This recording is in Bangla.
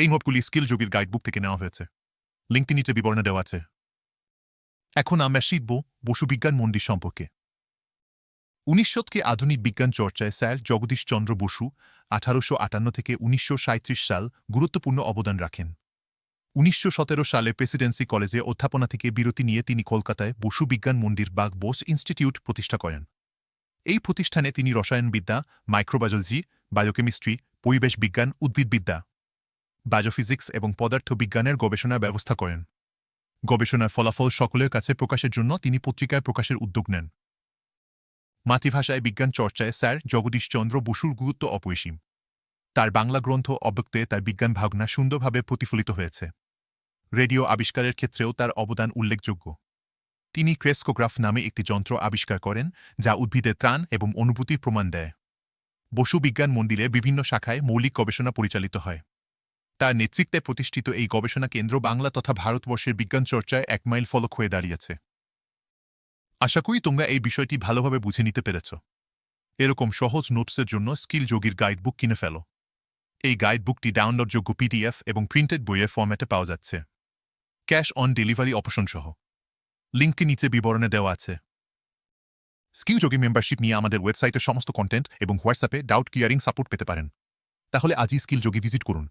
এই নোটগুলি স্কিল যোগীর গাইডবুক থেকে নেওয়া হয়েছে। লিঙ্কটি নিচে বিবরণে দেওয়া আছে। এখন আমরা শিখব বসুবিজ্ঞান মন্দির সম্পর্কে। উনিশ শতকে আধুনিক বিজ্ঞান চর্চায় স্যার জগদীশ চন্দ্র বসু আঠারোশো আটান্ন থেকে উনিশশো সাল গুরুত্বপূর্ণ অবদান রাখেন। উনিশশো সতেরো সালে প্রেসিডেন্সি কলেজে অধ্যাপনা থেকে বিরতি নিয়ে তিনি কলকাতায় বসু বিজ্ঞান মন্দির বাগ বোস ইনস্টিটিউট প্রতিষ্ঠা করেন। এই প্রতিষ্ঠানে তিনি রসায়নবিদ্যা, মাইক্রোবায়োলজি, বায়োকেমিস্ট্রি, পরিবেশ বিজ্ঞান, উদ্ভিদবিদ্যা বায়োফিজিক্স এবং পদার্থ বিজ্ঞানের গবেষণার ব্যবস্থা করেন। গবেষণার ফলাফল সকলের কাছে প্রকাশের জন্য তিনি পত্রিকায় প্রকাশের উদ্যোগ নেন। মাতৃভাষায় বিজ্ঞান চর্চায় স্যার জগদীশচন্দ্র বসুর গুরুত্ব অপরিসীম। তার বাংলা গ্রন্থ অব্যক্তে তার বিজ্ঞান ভাবনা সুন্দরভাবে প্রতিফলিত হয়েছে। রেডিও আবিষ্কারের ক্ষেত্রেও তার অবদান উল্লেখযোগ্য। তিনি ক্রেস্কোগ্রাফ নামে একটি যন্ত্র আবিষ্কার করেন, যা উদ্ভিদের ত্রাণ এবং অনুভূতির প্রমাণ দেয়। বসু বিজ্ঞান মন্দিরে বিভিন্ন শাখায় মৌলিক গবেষণা পরিচালিত হয়। তার নেতৃত্বে প্রতিষ্ঠিত এই গবেষণা কেন্দ্র বাংলা তথা ভারতবর্ষের বিজ্ঞান চর্চায় এক মাইল ফলক হয়ে দাঁড়িয়েছে। আশা করি তোমরা এই বিষয়টি ভালোভাবে বুঝে নিতে পেরেছ। এরকম সহজ নোটসের জন্য স্কিল যোগীর গাইডবুক কিনে ফেলো। এই গাইডবুকটি ডাউনলোডযোগ্য পিডিএফ এবং প্রিন্টেড বইয়ের ফর্ম্যাটে পাওয়া যাচ্ছে। ক্যাশ অন ডেলিভারি অপশন সহ। লিঙ্কটি নিচে বিবরণে দেওয়া আছে। স্কিল যোগী মেম্বারশিপ নিয়ে আমাদের ওয়েবসাইটের সমস্ত কন্টেন্ট এবং হোয়াটসঅ্যাপে ডাউট ক্লিয়ারিং সাপোর্ট পেতে পারেন। তাহলে আজই স্কিল যোগী ভিজিট করুন।